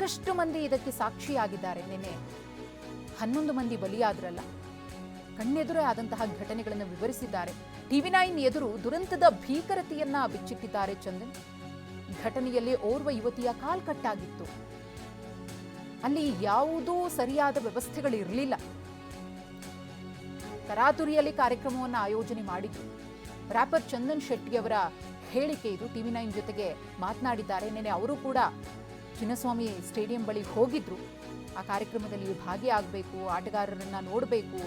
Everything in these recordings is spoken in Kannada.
ಸಾಕಷ್ಟು ಮಂದಿ ಇದಕ್ಕೆ ಸಾಕ್ಷಿಯಾಗಿದ್ದಾರೆ. ನಿನ್ನೆ ಹನ್ನೊಂದು ಮಂದಿ ಬಲಿಯಾದ್ರಲ್ಲ, ಕಣ್ಣೆದುರೇ ಆದಂತಹ ಘಟನೆಗಳನ್ನು ವಿವರಿಸಿದ್ದಾರೆ. ಟಿವಿ ನೈನ್ ಎದುರು ದುರಂತದ ಭೀಕರತೆಯನ್ನ ಬಿಚ್ಚಿಟ್ಟಿದ್ದಾರೆ ಚಂದನ್. ಘಟನೆಯಲ್ಲಿ ಓರ್ವ ಯುವತಿಯ ಕಾಲ್ ಕಟ್ಟಾಗಿತ್ತು. ಅಲ್ಲಿ ಯಾವುದೂ ಸರಿಯಾದ ವ್ಯವಸ್ಥೆಗಳು ಇರಲಿಲ್ಲ ತರಾತುರಿಯಲ್ಲಿ ಕಾರ್ಯಕ್ರಮವನ್ನು ಆಯೋಜನೆ ಮಾಡಿದ್ರು. ರ್ಯಾಪರ್ ಚಂದನ್ ಶೆಟ್ಟಿ ಅವರ ಹೇಳಿಕೆ ಇದು. ಟಿವಿ ನೈನ್ ಜೊತೆಗೆ ಮಾತನಾಡಿದ್ದಾರೆ. ನೆನೆ ಅವರು ಕೂಡ ಚಿನ್ನಸ್ವಾಮಿ ಸ್ಟೇಡಿಯಂ ಬಳಿ ಹೋಗಿದ್ರು. ಆ ಕಾರ್ಯಕ್ರಮದಲ್ಲಿ ಭಾಗಿಯಾಗಬೇಕು, ಆಟಗಾರರನ್ನ ನೋಡಬೇಕು,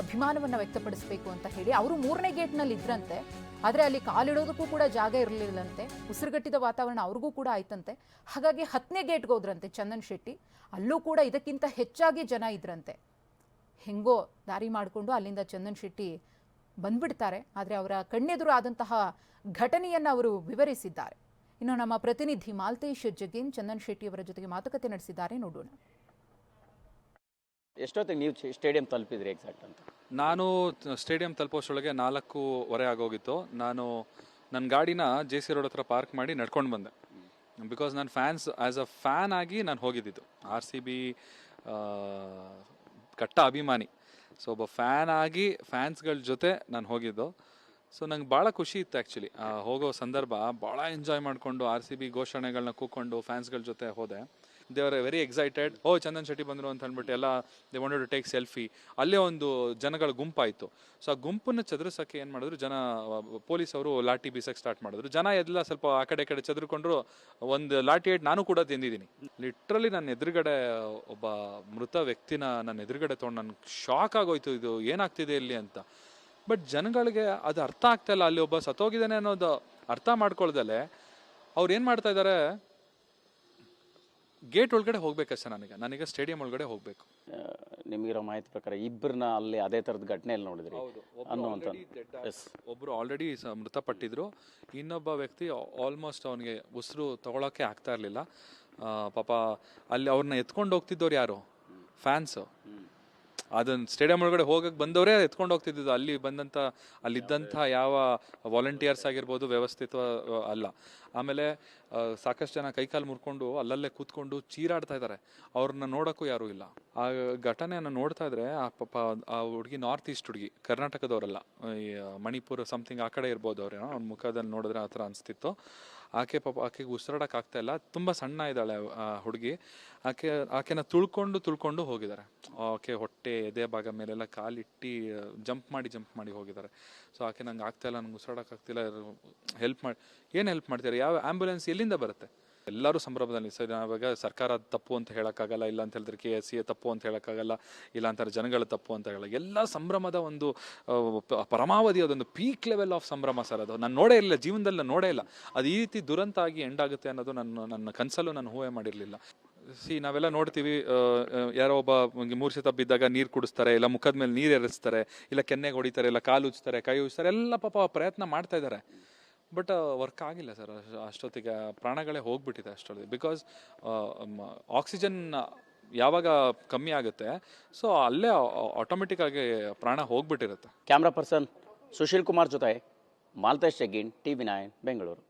ಅಭಿಮಾನವನ್ನು ವ್ಯಕ್ತಪಡಿಸಬೇಕು ಅಂತ ಹೇಳಿ ಅವರು ಮೂರನೇ ಗೇಟ್ನಲ್ಲಿ ಇದ್ರಂತೆ. ಆದರೆ ಅಲ್ಲಿ ಕಾಲಿಡೋದಕ್ಕೂ ಕೂಡ ಜಾಗ ಇರಲಿಲ್ಲಂತೆ. ಉಸಿರುಗಟ್ಟಿದ ವಾತಾವರಣ ಅವ್ರಿಗೂ ಕೂಡ ಆಯ್ತಂತೆ. ಹಾಗಾಗಿ ಹತ್ತನೇ ಗೇಟ್ಗೆ ಹೋದ್ರಂತೆ ಚಂದನ್ ಶೆಟ್ಟಿ. ಅಲ್ಲೂ ಕೂಡ ಇದಕ್ಕಿಂತ ಹೆಚ್ಚಾಗಿ ಜನ ಇದ್ರಂತೆ. ಹೆಂಗೋ ದಾರಿ ಮಾಡಿಕೊಂಡು ಅಲ್ಲಿಂದ ಚಂದನ್ ಶೆಟ್ಟಿ ಬಂದ್ಬಿಡ್ತಾರೆ. ಆದರೆ ಅವರ ಕಣ್ಣೆದುರು ಆದಂತಹ ಘಟನೆಯನ್ನು ಅವರು ವಿವರಿಸಿದ್ದಾರೆ. ಇನ್ನು ನಮ್ಮ ಪ್ರತಿನಿಧಿ ಮಾಲ್ತೇಶ್ ಜಗೀನ್ ಚಂದನ್ ಶೆಟ್ಟಿ ಅವರ ಜೊತೆಗೆ ಮಾತುಕತೆ ನಡೆಸಿದ್ದಾರೆ. ನೋಡೋಣ. ಎಷ್ಟೊತ್ತಿಗೆ ನೀವು ಸ್ಟೇಡಿಯಂ ತಲುಪಿದ್ರಿ ಎಕ್ಸಾಕ್ಟ್ ಅಂತ? ನಾನು ಸ್ಟೇಡಿಯಂ ತಲುಪೋಷ್ಟೊಳಗೆ ನಾಲ್ಕೂವರೆ ಆಗೋಗಿತ್ತು. ನಾನು ನನ್ನ ಗಾಡಿನ ಜೆ ಸಿ ರೋಡ್ ಹತ್ರ ಪಾರ್ಕ್ ಮಾಡಿ ನಡ್ಕೊಂಡು ಬಂದೆ. ಬಿಕಾಸ್ ನಾನು ಫ್ಯಾನ್ಸ್ ಆ್ಯಸ್ ಅ ಫ್ಯಾನ್ ಆಗಿ ನಾನು ಹೋಗಿದ್ದಿದ್ದು. ಆರ್ ಸಿ ಬಿ ಕಟ್ಟ ಅಭಿಮಾನಿ. ಸೊ ಒಬ್ಬ ಫ್ಯಾನ್ ಆಗಿ ಫ್ಯಾನ್ಸ್ಗಳ ಜೊತೆ ನಾನು ಹೋಗಿದ್ದು. ಸೊ ನಂಗೆ ಭಾಳ ಖುಷಿ ಇತ್ತು ಆ್ಯಕ್ಚುಲಿ ಹೋಗೋ ಸಂದರ್ಭ, ಭಾಳ ಎಂಜಾಯ್ ಮಾಡಿಕೊಂಡು ಆರ್ ಸಿ ಬಿ ಘೋಷಣೆಗಳನ್ನ ಕೂಕೊಂಡು ಫ್ಯಾನ್ಸ್ಗಳ ಜೊತೆ ಹೋದೆ. They are very excited oh, Chandan Shetty ಬಂದರು ಅಂತ ಅಂದ್ಬಿಟ್ಟು ಎಲ್ಲ they wanted to take selfie ಅಲ್ಲೇ ಒಂದು ಜನಗಳ ಗುಂಪಾಯಿತು. ಸೊ ಆ ಗುಂಪನ್ನು ಚದುರಿಸೋಕ್ಕೆ ಏನು ಮಾಡಿದ್ರು, ಜನ ಪೊಲೀಸ್ ಅವರು ಲಾಠಿ ಬೀಸಕ್ಕೆ ಸ್ಟಾರ್ಟ್ ಮಾಡಿದ್ರು. ಜನ ಎಲ್ಲ ಸ್ವಲ್ಪ ಆ ಕಡೆ ಕಡೆ ಚದುರ್ಕೊಂಡ್ರು, ಒಂದು ಲಾಠಿ ಏಟ್ ನಾನು ಕೂಡ ತಿಂದಿದ್ದೀನಿ. ಲಿಟ್ರಲಿ ನನ್ನ ಎದುರುಗಡೆ, ಒಬ್ಬ ಮೃತ ವ್ಯಕ್ತಿನ ನನ್ನ ಎದುರುಗಡೆ ತೊಗೊಂಡು ನನ್ಗೆ ಶಾಕ್ ಆಗೋಯ್ತು. ಇದು ಏನಾಗ್ತಿದೆ ಇಲ್ಲಿ ಅಂತ. ಬಟ್ ಜನಗಳಿಗೆ ಅದು ಅರ್ಥ ಆಗ್ತಾ ಇಲ್ಲ. ಅಲ್ಲಿ ಒಬ್ಬ ಸತ್ತೋಗಿದ್ದಾನೆ ಅನ್ನೋದು ಅರ್ಥ ಮಾಡ್ಕೊಳ್ದಲೆ ಅವ್ರು ಏನು ಮಾಡ್ತಾ ಇದ್ದಾರೆ? ಗೇಟ್ ಒಳಗಡೆ ಹೋಗ್ಬೇಕಷ್ಟೇ ನನಗೆ. ನನಗೆ ಸ್ಟೇಡಿಯಂ ಒಳಗಡೆ ಹೋಗ್ಬೇಕು. ನಿಮಗಿರೋ ಮಾಹಿತಿ ಪ್ರಕಾರ ಇಬ್ಬರನ್ನ ಅಲ್ಲಿ ಅದೇ ಥರದ ಘಟನೆಯಲ್ಲಿ ನೋಡಿದ್ರಿ ಅನ್ನುವಂಥ ಎಸ್ ಒಬ್ರು ಆಲ್ರೆಡಿ ಮೃತಪಟ್ಟಿದ್ರು. ಇನ್ನೊಬ್ಬ ವ್ಯಕ್ತಿ ಆಲ್ಮೋಸ್ಟ್ ಅವನಿಗೆ ಉಸಿರು ತಗೊಳಕ್ಕೆ ಆಗ್ತಾ ಇರಲಿಲ್ಲ. ಪಾಪ ಅಲ್ಲಿ ಅವ್ರನ್ನ ಎತ್ಕೊಂಡು ಹೋಗ್ತಿದ್ದವ್ರು ಯಾರು? ಫ್ಯಾನ್ಸು ಅದನ್ನ ಸ್ಟೇಡಿಯಂ ಒಳಗಡೆ ಹೋಗಕ್ಕೆ ಬಂದವರೇ ಎತ್ಕೊಂಡು ಹೋಗ್ತಿದ್ದು ಅಲ್ಲಿ ಬಂದಂಥ ಅಲ್ಲಿದ್ದಂಥ ಯಾವ ವಾಲಂಟಿಯರ್ಸ್ ಆಗಿರ್ಬೋದು, ವ್ಯವಸ್ಥಿತ, ಅಲ್ಲ. ಆಮೇಲೆ ಸಾಕಷ್ಟು ಜನ ಕೈಕಾಲು ಮುರ್ಕೊಂಡು ಅಲ್ಲಲ್ಲೇ ಕೂತ್ಕೊಂಡು ಚೀರಾಡ್ತಾ ಇದ್ದಾರೆ. ಅವ್ರನ್ನ ನೋಡೋಕ್ಕೂ ಯಾರೂ ಇಲ್ಲ. ಆ ಘಟನೆಯನ್ನು ನೋಡ್ತಾ ಇದ್ರೆ, ಆ ಪಾಪ ಆ ಹುಡುಗಿ ನಾರ್ತ್ ಈಸ್ಟ್ ಹುಡುಗಿ, ಕರ್ನಾಟಕದವರಲ್ಲ, ಈ ಮಣಿಪುರ ಸಮಥಿಂಗ್ ಆ ಕಡೆ ಇರ್ಬೋದು ಅವ್ರೇನೋ, ಅವ್ನ ಮುಖದಲ್ಲಿ ನೋಡಿದ್ರೆ ಆ ಥರ ಅನಿಸ್ತಿತ್ತು. ಆಕೆ ಪಾಪ, ಆಕೆಗೆ ಉಸಿರಾಡಕ್ಕೆ ಆಗ್ತಾ ಇಲ್ಲ, ತುಂಬ ಸಣ್ಣ ಇದ್ದಾಳೆ ಆ ಹುಡುಗಿ. ಆಕೆ, ಆಕೆನ ತುಳ್ಕೊಂಡು ತುಳ್ಕೊಂಡು ಹೋಗಿದ್ದಾರೆ. ಆಕೆ ಹೊಟ್ಟೆ, ಎದೆ ಭಾಗ ಮೇಲೆಲ್ಲ ಕಾಲಿಟ್ಟು, ಜಂಪ್ ಮಾಡಿ ಜಂಪ್ ಮಾಡಿ ಹೋಗಿದ್ದಾರೆ. ಸೊ ಆಕೆ ನಂಗೆ ಆಗ್ತಾ ಇಲ್ಲ, ನಂಗೆ ಉಸಿರಾಡಕ್ಕೆ ಆಗ್ತಿಲ್ಲ ಹೆಲ್ಪ್ ಮಾಡಿ, ಏನು ಹೆಲ್ಪ್ ಮಾಡ್ತೀರಾ ಯಾವ ಆ್ಯಂಬುಲೆನ್ಸ್ ಎಲ್ಲಿಂದ ಬರುತ್ತೆ? ಎಲ್ಲರೂ ಸಂಭ್ರಮದಲ್ಲಿ ಸರ್ ನಾವಾಗ ಸರ್ಕಾರ ತಪ್ಪು ಅಂತ ಹೇಳೋಕ್ಕಾಗಲ್ಲ, ಇಲ್ಲ ಅಂತ ಹೇಳಿದ್ರೆ ಕೆ ಎಸ್ ಸಿ ತಪ್ಪು ಅಂತ ಹೇಳೋಕ್ಕಾಗಲ್ಲ, ಇಲ್ಲ ಅಂತಾರೆ ಜನಗಳ ತಪ್ಪು ಅಂತ ಹೇಳಲ್ಲ. ಎಲ್ಲ ಸಂಭ್ರಮದ ಒಂದು ಪರಮಾವಧಿ, ಅದೊಂದು ಪೀಕ್ ಲೆವೆಲ್ ಆಫ್ ಸಂಭ್ರಮ ಸರ್ ಅದು. ನಾನು ನೋಡೇ ಇಲ್ಲ, ಜೀವನದಲ್ಲಿ ನೋಡೇ ಇಲ್ಲ. ಅದು ಈ ರೀತಿ ದುರಂತ ಆಗಿ ಎಂಡ್ ಆಗುತ್ತೆ ಅನ್ನೋದು ನನ್ನ ನನ್ನ ಕನಸಲ್ಲೂ ನಾನು ಊಹೆ ಮಾಡಿರಲಿಲ್ಲ. ಸಿ, ನಾವೆಲ್ಲ ನೋಡ್ತೀವಿ ಯಾರೋ ಒಬ್ಬ ಮೂರು ಸತ ಬಿದ್ದಾಗ ನೀರು ಕುಡಿಸ್ತಾರೆ, ಇಲ್ಲ ಮುಖದ ಮೇಲೆ ನೀರು ಎರಿಸ್ತಾರೆ, ಇಲ್ಲ ಕೆನ್ನೆಗೆ ಹೊಡಿತಾರೆ, ಇಲ್ಲ ಕಾಲು ಉಜ್ತಾರೆ, ಕೈ ಉಜ್ತಾರೆ, ಎಲ್ಲ ಪಾಪ ಪ್ರಯತ್ನ ಮಾಡ್ತಾ ಇದ್ದಾರೆ. ಬಟ್ ವರ್ಕ್ ಆಗಿಲ್ಲ ಸರ್. ಅಷ್ಟೊತ್ತಿಗೆ ಪ್ರಾಣಗಳೇ ಹೋಗ್ಬಿಟ್ಟಿದೆ ಅಷ್ಟೊತ್ತಿಗೆ ಬಿಕಾಸ್ ಆಕ್ಸಿಜನ್ ಯಾವಾಗ ಕಮ್ಮಿ ಆಗುತ್ತೆ ಸೊ ಅಲ್ಲೇ ಆಟೋಮೆಟಿಕ್ ಆಗಿ ಪ್ರಾಣ ಹೋಗ್ಬಿಟ್ಟಿರುತ್ತೆ. ಕ್ಯಾಮ್ರಾ ಪರ್ಸನ್ ಸುಶೀಲ್ ಕುಮಾರ್ ಜೊತೆ Malthesh Sheggin T V nine Bengaluru